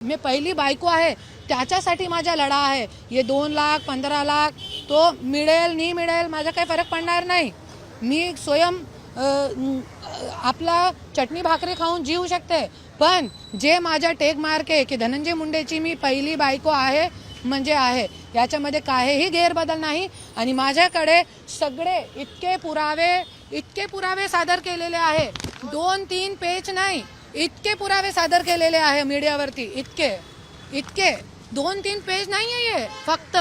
मी पहिली बायको आहे त्याच्यासाठी माझा लढा आहे. हे दोन लाख पंधरा लाख तो मिळेल नाही मिळेल माझा काही फरक पडणार नाही. मी स्वयं आपला चटणी भाकरी खाऊन जीव शकते. पण जे माझ्या टेक मार्क आहे की धनंजय मुंडेची मी पहिली बायको आहे म्हणजे आहे. याच्यामध्ये काहीही गैरबदल नाही आणि माझ्याकडे सगळे इतके पुरावे इतके पुरावे सादर केलेले आहे. दोन तीन पेज नाही. इतके पुरावे सादर केलेले आहे मीडियावरती. इतके. इतके. दोन तीन पेज नाही आहे हे, फक्त.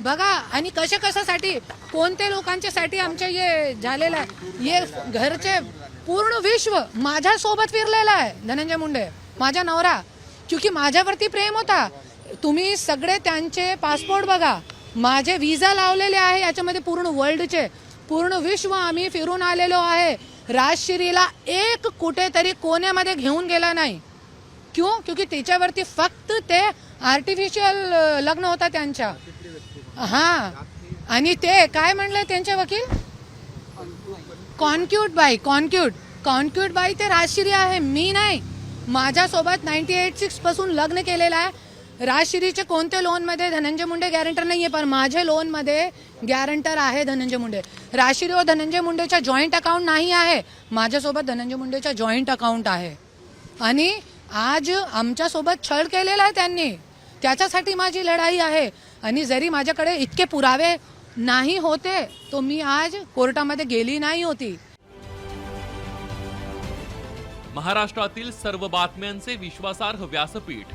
बघा आणि कशा कशासाठी? कोणत्या लोकांच्यासाठी आमच्या हे झालेलं आहे? हे घरचे पूर्ण विश्व माझ्यासोबत फिरलेलं आहे धनंजय मुंडे. माझा नवरा. क्योंकि माझ्यावरती प्रेम होता. तुम्ही सगळे त्यांचे पासपोर्ट बघा. माझे विजा लावलेले आहे याच्यामध्ये पूर्ण वर्ल्डचे पूर्ण विश्व आम्ही फिरून आलेलो आहे. राजश्रीला एक कुठेतरी कोण्यामध्ये घेऊन गेला नाही. क्यों? क्योंकि त्याच्यावरती फक्त ते आर्टिफिशियल लग्न होता त्यांच्या. हा. आणि ते काय म्हणले त्यांचे वकील? कॉन्क्यूट बाई कॉन्क्यूट. कॉन्क्यूट बाई ते राजश्री आहे मी नाही. माझ्यासोबत नाईन्टी एट सिक्सपासून लग्न केलेलं आहे. राजश्रीचे कोणते लोनमध्ये? धनंजय मुंडे गॅरंटर नाही आहे पण माझे लोनमध्ये गॅरंटर आहे धनंजय मुंडे. राजश्री व धनंजय मुंडेच्या जॉईंट अकाउंट नाही आहे. माझ्यासोबत धनंजय मुंडेच्या जॉईंट अकाउंट आहे. आणि आज आमच्यासोबत छळ केलेला आहे त्यांनी. त्याच्यासाठी माझी लढाई आहे. आणि जरी माझ्याकडे इतके पुरावे नाही होते तो मी आज कोर्टामध्ये गेली नाही होती. महाराष्ट्रातील सर्व बातम्यांचे विश्वासार्ह व्यासपीठ.